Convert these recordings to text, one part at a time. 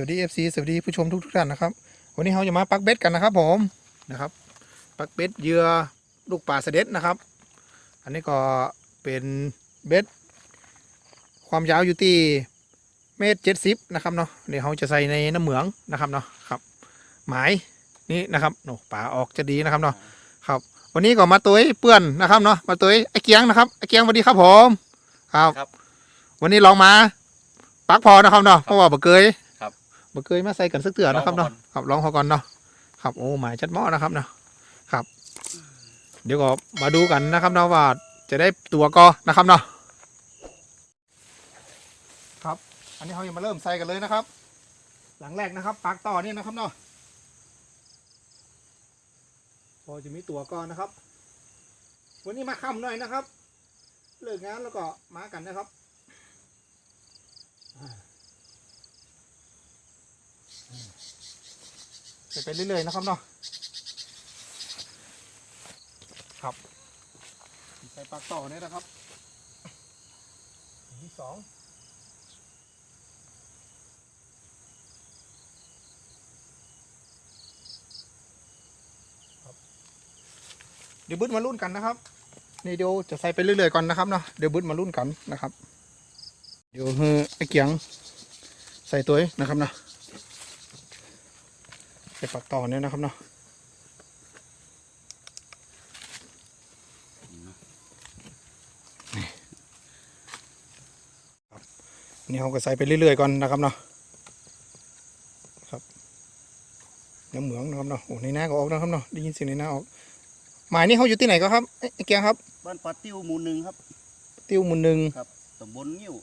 ครับสวัสดี FC สวัสดีผู้ชมทุกทุกๆท่านนะครับ วันนี้เราจะมาปักเบ็ดกันนะครับ ผมนะครับปักเบ็ดเหยื่อลูกปลาเสด็จนะครับ อันนี้ก็เป็นเบ็ดความยาวอยู่ที่เมตรเจ็ดสิบนะครับเนาะเดี๋ยวเราจะใส่ในน้ำเหมืองนะครับเนาะครับหมายนี่นะครับโอ้ปลาออกจะดีนะครับเนาะครับ วันนี้ก็มาตุ้ยเปื้อนนะครับเนาะมาตุ้ยไอ้เกียงนะครับไอ้เกียงสวัสดีครับผมครับครับ วันนี้ลองมาปักพอนะครับเนาะเพราะว่าบะเกยครั บบะเกยมาใส่กันสักเตือนะครับลอเนาะงพอก่อนครับลองพอก่อนเนาะครับโอ้หมายชัดหม้อนะครับเนาะครับ เดี๋ยวก็มาดูกันนะครับเนาะว่าจะได้ตัวก็นะครับเนาะครับ อันนี้เขาจะมาเริ่มใส่กันเลยนะครับ หลังแรกนะครับปักต่อเนี่ยนะครับเนาะพอจะมีตัวก่อนนะครับ วันนี้มาค่ำหน่อยนะครับ เลิกงานแล้วก็มากันนะครับ ใส่ ไปเรื่อยๆนะครับเนาะครับ ใส่ปลากต่อเนี่ยนะครับอันที่สองครับเดี๋ยวบึ้ดมารุ่นกันนะครับนี่เดี๋ยวจะใส่ไปเรื่อยๆก่อนนะครับเนาะเดี๋ยวบึ้ดมารุ่นกันนะครับ เดี๋ยวให้ไอ้เกียงใส่ตัวเองนะครับเนาะ ใส่ปักต่อเนี่ยนะครับเนาะนี่ครับนี่เขาก็ใส่ไปเรื่อยๆก่อนนะครับเนาะครับน้ำเหมืองนะครับเนาะโอ้ในหน้าก็ออกนะครับเนาะได้ยินเสียงในหน้าออก หมายนี่เขาอยู่ที่ไหนก็ครับเอ๊ะไอ้เกียงครับ บ้านปาติ้วหมู่หนึ่งครับ ติ้วหมุนหนึ่งตำบลงิ้ว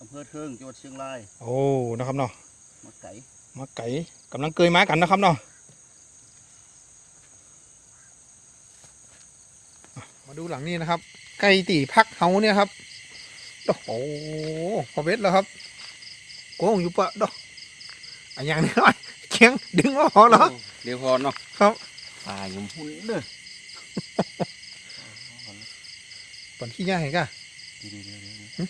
อำเภอเทิงจังหวัดเชียงราย โอ้นะครับเนาะมาไก่ มาไก่กำลังเกยม้ากันนะครับเนาะอะมาดูหลังนี้นะครับ ไก่ตีพักเฮาเนี่ยครับโอ้โหพอเบ็ดแล้วครับโกงอยู่ปะดอกอันอย่างนี้หน่อยเคียงดึงออกเหรอเดี๋ยวพอเนาะครับปลาหยมหุ่นเด้อปนขี้ย่าเห็นกะเดี๋ยวเดี๋ยวเดี๋ยวเดี๋ยว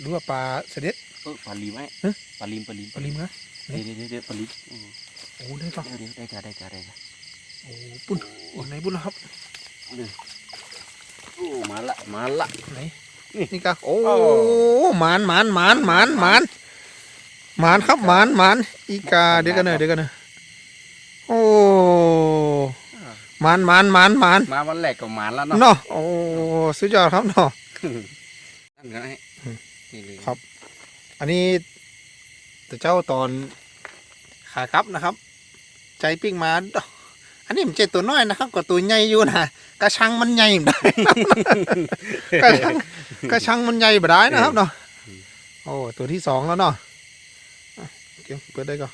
หรือว่าปลาเสด็จเออปลาลิมไหมฮะ ปลาลิมปลาลิมปลาลิมนะเดี๋ยวเดี๋ยวเดี๋ยวเดี๋ยวปลาลิมอืมโอ้ได้ปะเดี๋ยวเดี๋ยวได้จ้าได้จ้าได้จ้าโอ้ปุ่นโอ้ไหนปุ่นแล้วครับโอ้มาละมาละ ไหนนี่กะโอ้โอ้หมานหมานหมานหมานหมานหมานครับหมานหมานอีกาเดี๋ยวกันเนอะเดี๋ยวกันเนอะโอ้หมานหมานหมานหมานมาวันแรกก็มาแล้วเนาะเนาะโอ้สุดยอดครับเนาะ นั่นก็ให้อืมนี่เลยครับ อันนี้แต่เจ้าตอนขากลับนะครับ ใจปิ้งมาดอกอันนี้มันเจ็ดตัวน้อยนะครับก็ตัวใหญ่อยู่นะกระชังมันใหญ่บ่ได้ กระชังกระชังมันใหญ่บ่ได้นะครับเนาะโอ้ตัวที่สองแล้วเนาะอะเก็บเปิดได้ก่อน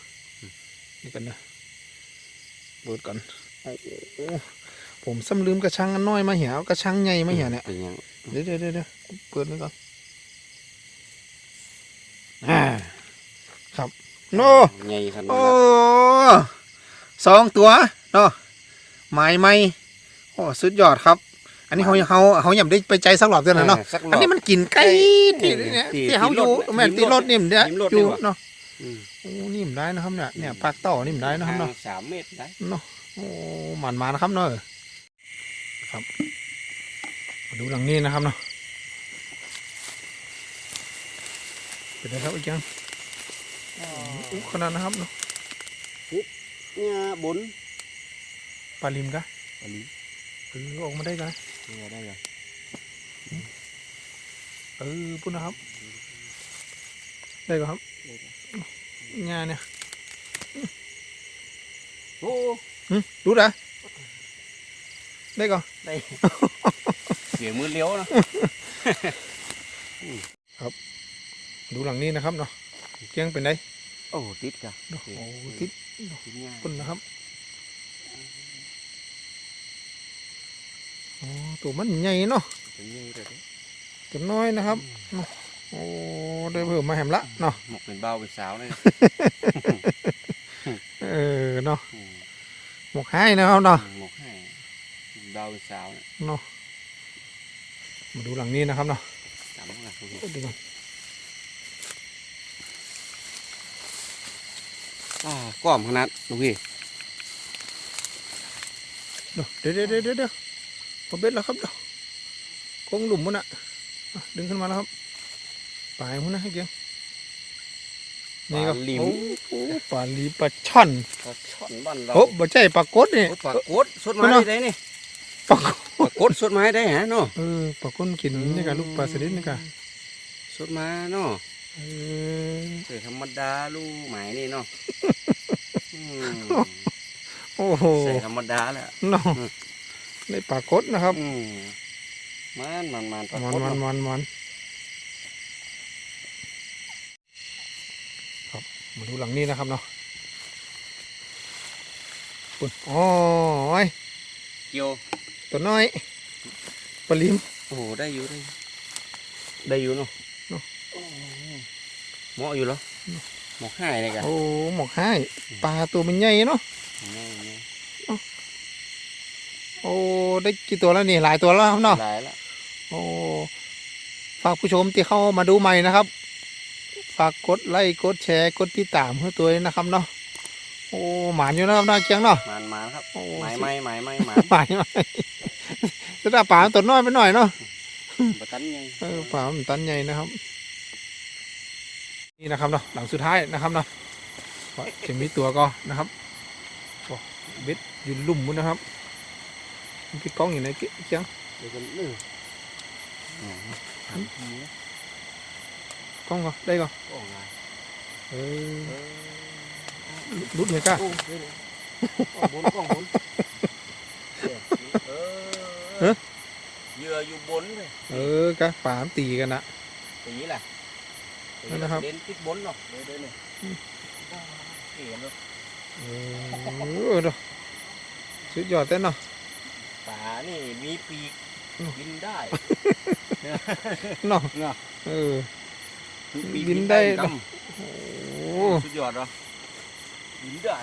นี่กันนะเปิดก่อนโอ้โหผมซ้ำลืมกระชังอันน้อยมาเหี่ยเอากระชังใหญ่มาเหี่ยเนี่ยเป็นยังเดี๋ยวเดี๋ยวเดี๋ยวเดี๋ยวเปิดไว้ก่อน อ่าครับโน่ใหญ่ขนาดโอ้นั้นสองตัวเนาะหมายไหมโอ้สุดยอดครับ อันนี้เขาเขาเขาอย่าได้ไปใจสักหลอบเดียวนะเนาะสักรอันอบนี้มันกินไก่ที่นี่เนี่ยที่ที่เขาอยู่ที่รถแม่นที่ที่รรถถนิ่มเนี่ยที่รถอยู่ดีกว่าเนาะอืมโอ้นิ่มได้นะครับเนี่ยเนี่ยปากต่อนิ่มได้นะครับเนาะสามเมตรได้โอ้หมันมานะครับเนาะครับมาดูหลังนี้นะครับเนาะ เป็นไงครับอีกยังอู้ขนาดนะครับเนาะเนี่ยบนปลาลิมกะปลาลิมเออออกมาได้กันนี่ได้ยังเออปุ่นนะครับ ได้ก็ครับงาเนี่ยโอ้หึรู้ได้ได้ก็ได้เสียมือเลี้ยวนะ ดูหลังนี้นะครับเนาะเกียงเป็นไงโอ้ติดจ้ะโอ้โหทิศติดง่ายปุ่นนะครับโอ้ตัวมันใหญ่เนาะเป็นยังไงเด้อตัวน้อยนะครับโอ้ได้เพิ่มมาแหมละเนาะหมกเป็นเบาเป็นสาวเลยนะเออเนาะอืมหมกให้นะครับเนาะหมกให้เบาเป็นสาวเนี่ยเนาะมาดูหลังนี้นะครับเนาะจำไว้นะดูก่อน อ่าก้อมขนาดลูกพี่เดี๋ยวเดี๋ยวเดี๋ยวเดี๋ยวเดี๋ยวพอเบ็ดแล้วครับเดี๋ยวกงหลุมมันอะอะ ดึงขึ้นมาแล้วครับปลายมันนะให้เกียงนี่ก็ปลาหลิมโอ้โหปลาหลีปลาช่อนปลาช่อนบ้านเราโอ้บ่ใช่ปลากดนี่โอ้ปลากดสดมาได้นี่ปลากดปลากดสดมาได้ฮะเนาะเออปลากดกินนี่กันลูกปลาสลิดนี่กันสดมาเนาะ เออใส่ธรรมดาลูกหมายนี่เนาะอืมโอ้โหใส่ธรรมดาแหละเนาะอืมในปลากดนะครับอืมมันมันมันปลามันกดมันเนาะมันมันครับมาดูหลังนี้นะครับเนาะปุ่นอ๋อยเกี่ยวตัวน้อยปลาลิมโอ้โหได้อยู่ได้อยู่ได้อยู่เนาะ เนาะ โอ้โหเหมาะอยู่เหรอเหมาะให้เลยกันโอ้หมกให้ปลาตัวมันใหญ่เนาะง่ายง่ายโอ้ได้กี่ตัวแล้วนี่หลายตัวแล้วครับเนาะหลายละโอ้ฝากผู้ชมที่เข้ามาดูใหม่นะครับ ฝากกดไลค์กดแชร์กดติดตามเพื่อตัวนี้นะครับเนาะโอ้หมานอยู่นะครับน้าเกียงเนาะมันมันครับโอ้หมายไม่หมายไม่หมายหมายไหมจะได้ป่ามันตัวน้อยไปหน่อยเนาะประตันไงเออป่ามันตันใหญ่นะครับ นี่นะครับเนาะหลังสุดท้ายนะครับเนาะก็เข็มมีตัวก็นะครับโอ้เบ็ดอยืนลุ่มมุนนะครับพี่ก้องอยู่ไหนเกียงเดี๋ยวกันนึ่งอ๋อทำทีนะก้องก็ได้ก็โอ้ยเออเออรุดเลยก้าโอ้ยเลยกล้องบนกล้องบนเออเหยื่ออยู่บนเลยเออกะป่ามันตีกันนะตีแหละตี นั่นนะครับเด่นติดบนเนาะเดี๋ยวเดี๋ยวนี่เขียนเนาะเออเนาะสุดยอดเต้นเนาะป่านี่มีปีกอืมบินได้เนาะเนาะเออมีปีกบินได้ดโอ้ำสุดยอดเหรอบินได้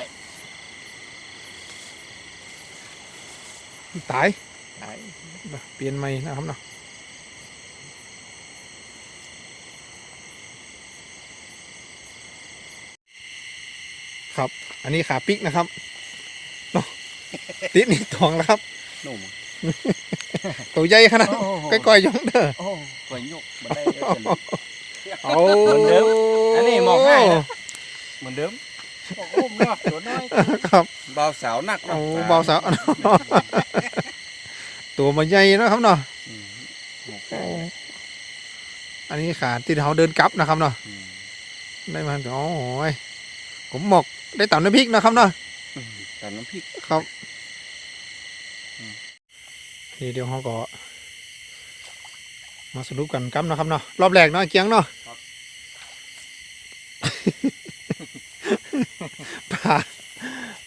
ตายได้เปลี่ยนใหม่นะครับเนาะ ครับ อันนี้ขาปิกนะครับเนาะติดนี่ทองแล้วครับหนุ่มตัวใหญ่ขนาดก้อยๆย่องเด้อโอ้กวยยกบันไดเด้อกันเอาเหมือนเดิมอันนี้มองให้นะเหมือนเดิมบอกอุ้มเนาะตัวน้อยครับเบาสาวหนักโอ้เนาะเบาสาวตัวมันใหญ่นะครับเนาะอืมหมกโอ้ให้อันนี้ขาที่เขาเดินกลับนะครับเนาะอืมได้มาโอ้ยผมหมก ได้ต่ำน้ำพริกนะครับเนาะอืมแต่น้ำพริกครับอืมนี่เดี๋ยวเขาก็ มาสรุปกันกับนะครับเนาะรอบแรกเนาะเกียงเนาะปลา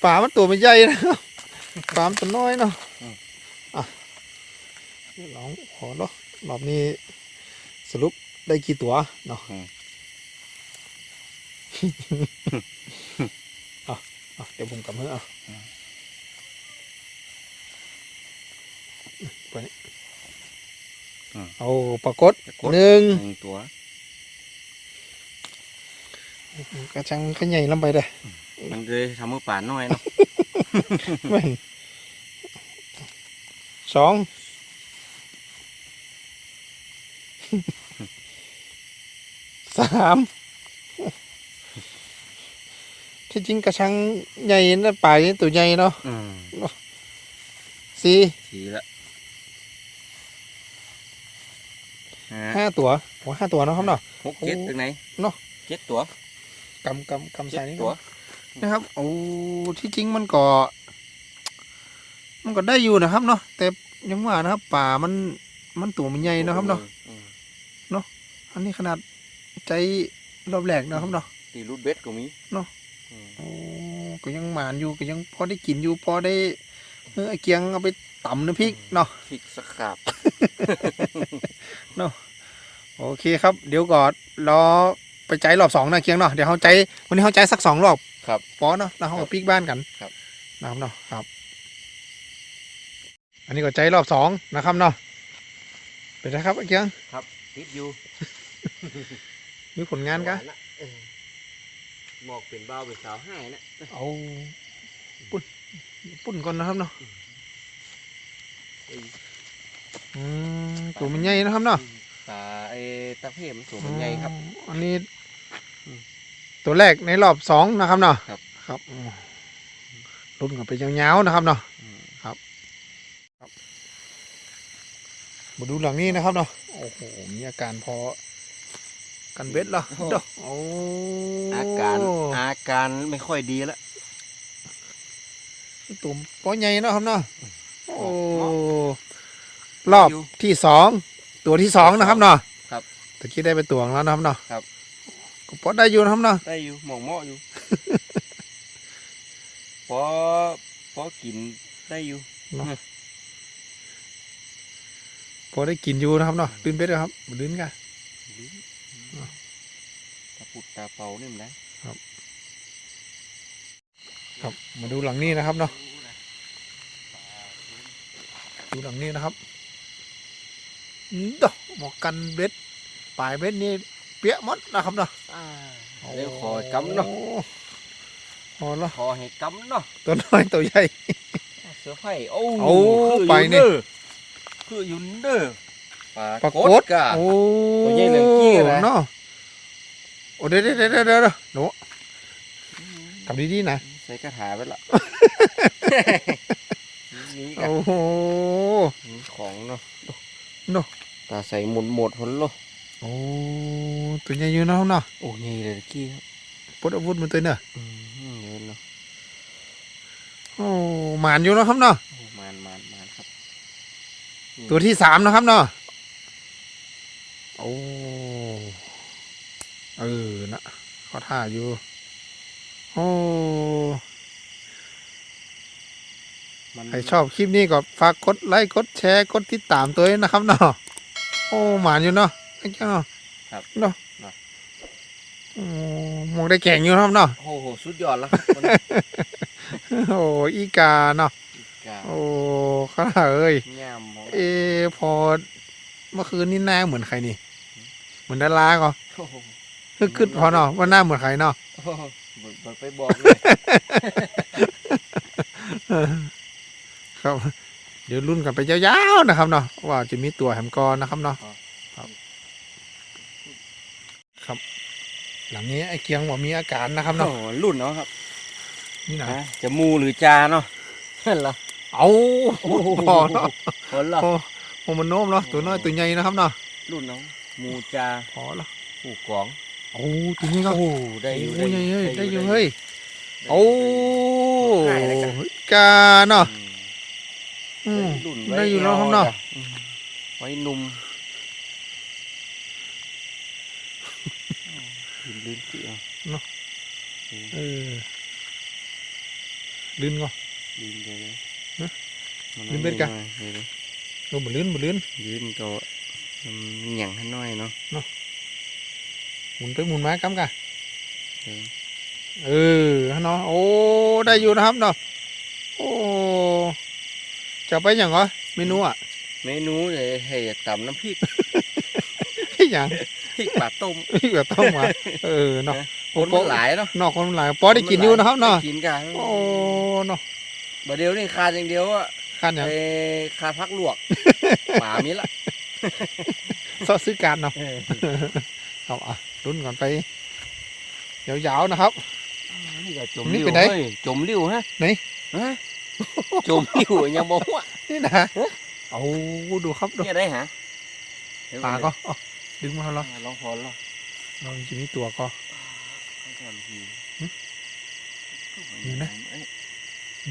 ปลามันตัวมันใหญ่นะครับปลามันตัวน้อยเนาะอะเดี๋ยวลองขอเนาะรอบนี้สรุปได้กี่ตัวเนาะเอาเอาเดี๋ยวผมกำมือเอาไปนี่เอาปรากฏจะกดหนึ่งหนึ่งตัวกระชังขยายลงไปเลยมันเลยทำมือป่าน้อยเนาะแม่นสองสาม ที่จริงกระชังใหญ่นะป่านี่ตัวใหญ่เนาะอืมสี่ทีละห้าห้าตัวโอ้ห้าตัวเนาะครับเนาะ หกเจ็ดโอ้ตึงไหนเนาะเจ็ดตัวกำกำกำเจ็ใส่ดนี่ตัวก่อนนะครับโอ้ที่จริงมันก็ มันก็ได้อยู่นะครับเนาะแต่ยังว่านะครับ ป่ามันมันตัวมันใหญ่เนาะครับเนาะอืมอันนี้ขนาดใจรอบแรกนะครับเนาะ ตีรูดเบ็ดก็มีเนาะอืม โอ้ก็ยังหมานอยู่ก็ยังพอได้กินอยู่พอได้เออไอ้เกียงเอาไปตำน้ำพริกเนาะพริกสกขาบโอเคครับ เดี๋ยวก่อนรอไปใจรอบสองนะเกียงเนาะเดี๋ยวเขาใจวันนี้เขาใจสักสองรอบครับพอเนาะแล้วเขาครัก็บปีกบ้านกันครับ นะครับเนาะครับ อันนี้ก็ใจรอบสองนะครับเนาะเป็นไรครับไอ้เกียงติดอยู่มีผลงานกะเออ หมอกเป็นบ้าวเป็นสาวให้นะเอาปุ่นปุ่นก่อนนะครับเนาะอืมตัวมันใหญ่นะครับเนาะตาไอ้ตะเพียมันสูงมันใหญ่ครับอ๋ออันนี้อืมตัวแรกในรอบสองนะครับเนาะครับครับอืมรุ่นกันไปยาวๆนะครับเนาะอืมมาดูหลังนี้นะครับเนาะโอ้โหมีอาการพอ กันเบ็ดเหรอเด้อโอ้อาการอาการไม่ค่อยดีแล้วตัวปอใหญ่เนาะครับเนาะโอ้เหมาะรอบอยู่ที่สองตัวที่สองนะครับเนาะครับตะกี้ได้ไปตัวงแล้วนะครับเนาะครับก็พอได้อยู่นะครับเนาะได้อยู่หมองเหมาะอยู่พอพอกินได้อยู่พอได้กินอยู่นะครับเนาะลื่นเบ็ดนะครับบ่ลื่นกันตา ปุดตาเป่านี่มันได้ครับมาดูหลังนี้นะครับเนาะดูหลังนี้นะครับอืมเด้อหมอกันเบ็ดปลายเบ็ดนี่เปียกหมดนะครับเนาะเดี๋ยวขอกำเนาะโอ้ละขอให้กำเนาะตัวน้อยตัวใหญ่ เสือไผ่โอ้โอ้คือไปอยู่นี่เด้อคืออยู่เด้อปลาปรากกฏดกะ โอ้ตัวใหญ่เหลืองกี้นะ เนาะโอ้เดี๋ยวเดี๋ยวเดี๋ยวเดี๋ยวเดี๋ยวหนูกลับดีๆนะใส่กระถาไปละนี่กัโอ้โหของเนาะเนาะตาใส่หมดหมดผลโลโอ้ตัวใหญ่อยู่นะครับเนาะโอ้ใหญ่เลยตะกี้ครับปลดอาวุธมันตัวเนาะอืมเยอะเนาะโอ้หมานอยู่นะครับเนาะโอ้มานมานมานครับ ตัวที่สามนะครับเนาะโอ้ เออนะเขาท่าอยู่ โอ้มันใครชอบคลิปนี้ก็ฝากกดไลค์กดแชร์กดติดตามตัวเองนะครับเนาะโอ้หมานอยู่เนาะไอ้เจ้าเนาะครับเนาะเนาะโอ้มองได้แข่งอยู่นะครับเนาะโอ้โหสุดยอดแล้วครับวันนี้โอ้อีกาเนาะกาโอ้ข้าเอ้ยย่ามของเออพอเมื่อคืนนี่หน้าเหมือนใครนี่ เหมือนดาราก็ โอ้โห คือขึ้นพอเนาะว่าหน้าเหมือนใครเนาะโอ้โหเบิดเบิดไปบอกเลยครับ เดี๋ยวรุ่นกันไปยาวๆนะครับเนาะว่าจะมีตัวแหมกรนะครับเนาะครับ ครับ หลังนี้ไอ้เกียงบอกมีอาการนะครับโอ้เนาะโหรุ่นเนาะครับนี่นะฮะจะมูหรือจาเนาะนั่นเหรอเอาพอเนาะผลเหรอโอ้โหมันโน้มเนาะตัวน้อยตัวใหญ่นะครับเนาะรุ่นเนาะมูจาพอละผู้กอง โอ้ตัวนี้ก็โอ้ได้อยู่โอ้ยเฮ้ยได้อยู่ได้เฮ้ยได้โอ้ง่ายเลยกันกาเนาะอืมอืมรุ่นได้อยู่แล้วครับเนาะอืมไว้หนุ่มลื่นลื่นเสียเออลื่นก็ลื่นเลยฮะมัลื่นเบ็ดกะลื่นเลยโอ้บ่ลื่นบ่ลื่นลื่นก็มันหยั่งให้น้อยเนาะ หมุนไปหมุนมากำกะเออเออฮะเนาะโอ้ได้อยู่นะครับเนาะโอ้จะไปอย่างเหรอเมนูอะเมนูเลยให้ตำน้ำพริกให้อย่างพริกปลาต้มพี่แบบต้องมาเออเนาะคนมันหลายเนาะนอกคนหลายปอได้กินอยู่นะครับเนาะได้กินกันโอ้เนาะบ่เดียวนี่ขาดอย่างเดียวอะขั้นอย่างไอ้ขาดพักลวกป่ามีละซอสซื้อการเนาะเอาอะ รุ่นก่อนไปยาวๆนะครับ นี่ก็จมนี่ลิ้วเป็นไงเฮ้ยจมลิ้วฮะไหนฮะจมลิ้วยังบอกว่านี่นะเอาดูครับดูเนี่ยได้หาเดี๋ยวปลาก็เอาดึงมาแล้วลองพอลองเราจะมีตัวก็ให้ก่อนทีหึนี่นะเอ้ย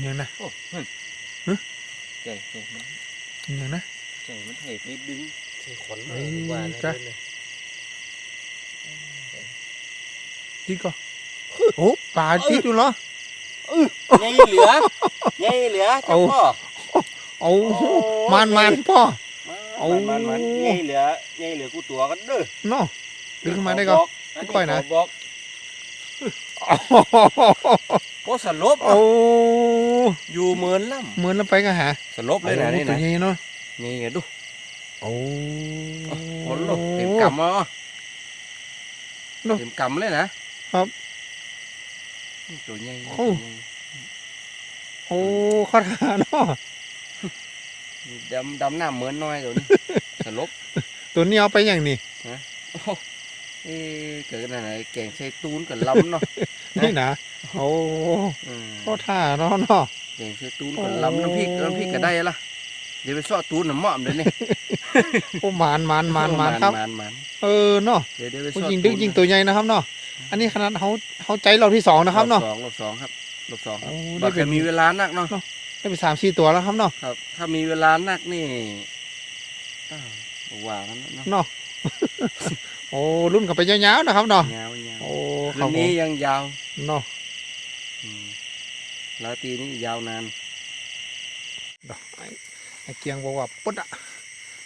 ยังนะโอ้เฮ้ยหึใจใจมันยังนะ ใจมันเหตุไปดึง ใส่ขนเอ้มายดีกว่านะจ้ะ เดินเลย ติดก็โอ้ปลาติดอยู่เหรอใหญ่เหลือใหญ่เหลือจัเอางพ่อเอาโอ้มันมันพ่อเอามันมันใหญ่เหลือใหญ่เหลือกูตัวกันเด้อเนาะดึงขึ้นมาได้ก็ขบค่อยนะขบอกโอ้สลบโอ้อยู่เหมือนล่เหมือนเราไปก็หาำสลบเลยนะนี่ตัวนะใหญ่เนาะนี่ไงดูโอ้ผลลบเต็มกำอะเนอะเต็มกำเลยนะ ครับ ตัวใหญ่โอ้โอ้เขาทาเนาะดำดำหน้าเหมือนน้อยตัวนี้ สลบตัวนี้เอาไปอย่างนี้โอ้โหเอ๊ะเกิดอะไรแกงใส่ตูนกับล้ำเนาะ นี่นะโอ้อืมเขาทาเนาะเนาะ แกงใส่ตูนกับล้ำน้ำพริกน้ำพริกก็ได้ละ เดี๋ยวไปซอตูนน้ำหม้อมเดี๋ยวนี้โอ้หมานหมานหมานหมานครับมานมานเออเนาะเดี๋ยวเดี๋ยวไปซโอ้อยิงดึกยิงตัวใหญ่นะครับเนาะอันนี้ขนาดเขาเขาใจเราที่สองนะครับเนาะรอบสองรอบสองครับรอบสองครับโอ้บัได้ดเป็แต่นมีเวลานักเนาะได้เป็นสามสี่ตัวแล้วครับเนาะครับ ถ้ามีเวลานักนี่อ้าวว่ากันเนาะเนาะโอ้รุ่นกันไปยาวๆนะครับเนาะยาวยาวโอ้คืครับนผมนี้ยังยาวเนาะอืมลาตรีนี้ยาวนาน เนาะไอ้ไอ้เกียงบอกว่าปุ๊ดอะ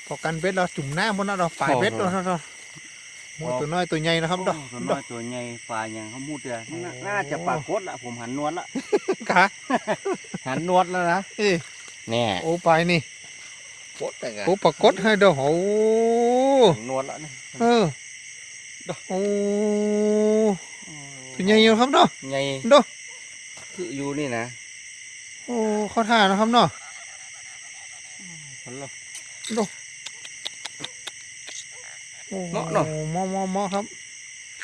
พอกันเวทเราจุ่มหน้าบนนั้นเราฝ่ายเวทเราเนาะโอ้ตัวน้อยตัวใหญ่นะครับเนาะโอ้ตัวน้อยตัวใหญ่ปลาอย่างเขามุดเลยน่าน่าจะปลากดละผมหันนวดละกะหันนวดแล้วนะเอ้ยแน่โอ้ไปนี่กดแต่ไงโอ้ปรากฏให้เด้อโอ้นวดละนี่เออโอ้ตัวใหญ่อยู่ครับเนาะใหญ่เด้อคืออยู่นี่นะโอ้เข้าท่านะครับเนาะ พันละโอ้เหมาะเนาะ เหมาะเหมาะเหมาะครับ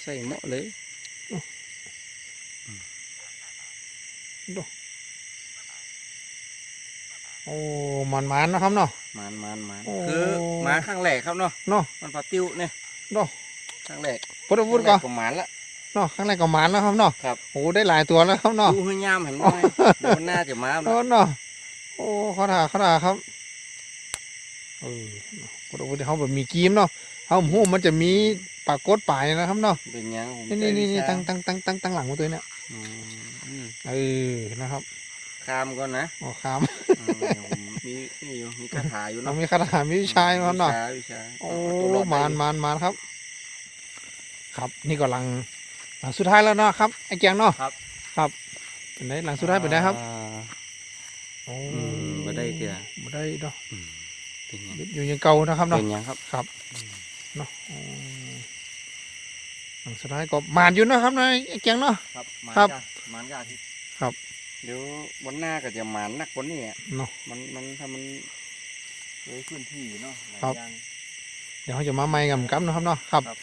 ใส่เหมาะเลยโอ้มันมันๆนะครับเนาะมันมันมันโอ้ คือมาข้างแรกครับเนาะเนาะมันปลาติ้วเนี่ยเนาะข้างแรกพูดพูดก่อนข้างแรก็หมานละ เนาะข้างในก็มันแล้วครับเนาะครับ โอ้ได้หลายตัวแล้วครับเนาะ ดูให้ยามเห็นไหมเดี๋ยวมันน่าจะมาเนาะ เนาะโอ้เขาถ่าเขาถ่าครับ เออพูดพูดเขาแบบมีกีมเนาะเขาหูมันจะมีปากกดปลายนะครับเนาะเป็นยังผมนี่นี่นี่ใจนี่วิชาตั้งตั้งตั้งตั้งตั้งหลังมาตัวเนี่ยอืมอืมเออนะครับข้ามก่อนนะโอ้ขามอืมเดี๋ยวผมมีนี่อยู่มีคาถาอยู่เราเนาะมีคาถามีวิชายครับเนาะวิชาวิชาโอ้เตัวรอดมานได้มานมานครับ ครับ นี่ก็หลังหลังสุดท้ายแล้วเนาะครับไอ้เกียงเนาะครับครับเป็นไงหลังสุดท้ายเป็นไงครับอ่าโอ้อืมบ่ได้เด้อบ่ได้เนาะ อืมเป็นยังอยู่ยังเก่านะครับเนาะเป็นยังครับครับเนาะอืมหลังสุดท้ายก็มานอยู่เนาะครับนายไอ้เกียงเนาะครับมันครับยากมันยากที่ครับเดี๋ยววันหน้าก็จะหมานนักกว่านี้อะเนาะมันมันถ้ามันเลยพื้นที่เนาะหลายครับอย่างเดี๋ยวเขาจะมาไม่กับกัมนะครับเนาะครับครับ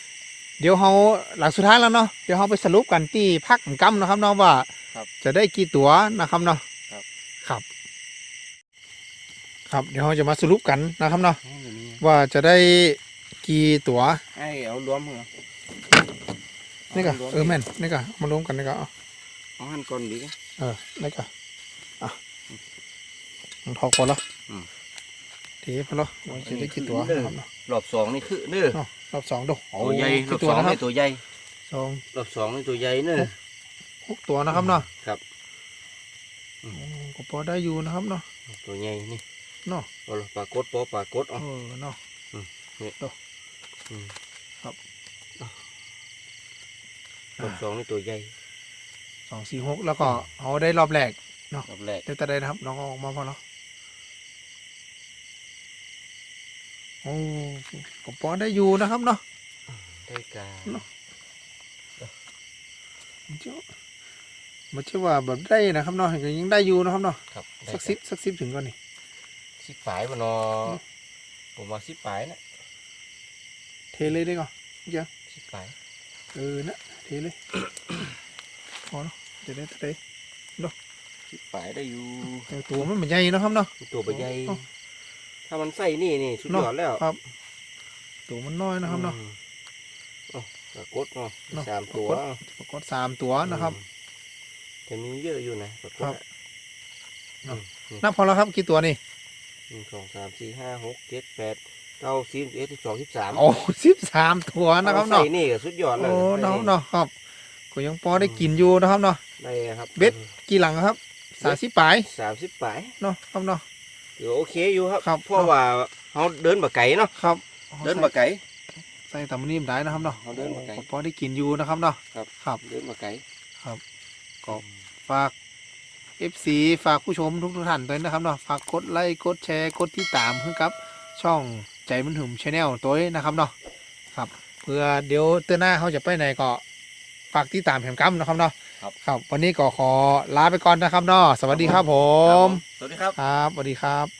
เดี๋ยวเขาหลังสุดท้ายแล้วเนาะเดี๋ยวเขาไปสรุปกันที่พักกัมนะครับเนาะว่าครับจะได้กี่ตัวนะครับเนาะครับ ครับครับเดี๋ยวเขาจะมาสรุปกันนะครับเนาะให้อยู่นี่ว่าจะได้กี่ตัวให้เอารวมเหรอนี่ก็ารวมเออแม่นนี่ก็มารวมกันนี่ก็เอาเอาหันก่อนดีกันเออนี่ก็อะมันทอกพอแล้วอืมทีพอแล้วว่าจะได้กี่ตัวนะครับเนาะรอบสองนี่คือเนื้อเนาะรอบสองดูตัวใหญ่รกี่อบตัวสองนะครันี่บตัวใหญ่สองรอบสองนี่ตัวใหญ่เนื้อหกตัวนะครับเนาะครับอืมก็พอได้อยู่นะครับเนาะตัวใหญ่นี่ เนาะเอาล่ะปลากดปอปลากดเอเอ๋ออเนาะรอบสองนี่ตัวใหญ่สองสี่หกแล้วก็เอาได้รอบแรกรอบแรกได้แต่ได้นะครับน้องเอาออกมาพอแล้วโอ้ก็พอได้อยู่นะครับเนาะได้การเนาะมันเจ้ามันเชื่อว่าแบบได้นะครับเนาะก็ยังได้อยู่นะครับเนาะครับได้สักสิบสักสิบถึงก่อนนี่ สิบปลายบ่เนอผมว่าสิบปลายนะเทเลยได้ก่อนสิบปลายเออนะเทเลยพอเนาะจะได้จะได้สิบปลายได้อยู่แต่ตัวมันไม่ใหญ่นะครับเนาะ ตัวใบใหญ่โอ้ถ้ามันใส่นี่นี่สุดยอดแล้วครับ ตัวมันน้อยนะครับเนาะ อืมเอ้าปลากดเนาะเนาะสามตัวปลากด ปรากฏสามตัวนะครับ อืมแต่มีเยอะอยู่นะปลากดครับ อะเนาะอืมนับพอแล้วครับกี่ตัวนี่ หนึ่งสองสามสี่ห้าหกเจ็ดแปดเก้าสิบเอ็ดสิบสองสิบสามโอ้สิบสามตัวนะครับเอาเนาะใส่นี่ก็สุดยอดเลยโอ้ใส่เนาะเนาะครับก็ยังพอได้กินอยู่นะครับเนาะได้ครับเบ็ดกี่หลังครับสามสิบปลายสามสิบปลายเนาะครับเนาะเดี๋ยวโอเคอยู่ครับครับเพราะว่าเขาเดินบ่ไก่เนาะครับ เดินบ่ไก่ใส่ตำนิ่มได้นะครับเนาะเอาเดินมาไกลก็พอได้กินอยู่นะครับเนาะครับครับเดินบ่ไก่ก็ฝาก FC ฝากผู้ชมทุกๆท่านด้วยนะครับเนาะฝากกดไลค์กดแชร์กดติดตามเพื่อครับช่องใจมันถึงชาแนลตัวนี้นะครับเนาะครับเพื่อเดี๋ยวเตือนหน้าเขาจะไปไหนก็ฝากติดตามแผมกัมนะครับเนาะครับ ครับ วันนี้ก็ขอลาไปก่อนนะครับเนาะสวัสดีครับผม สวัสดีครับ ครับสวัสดีครับ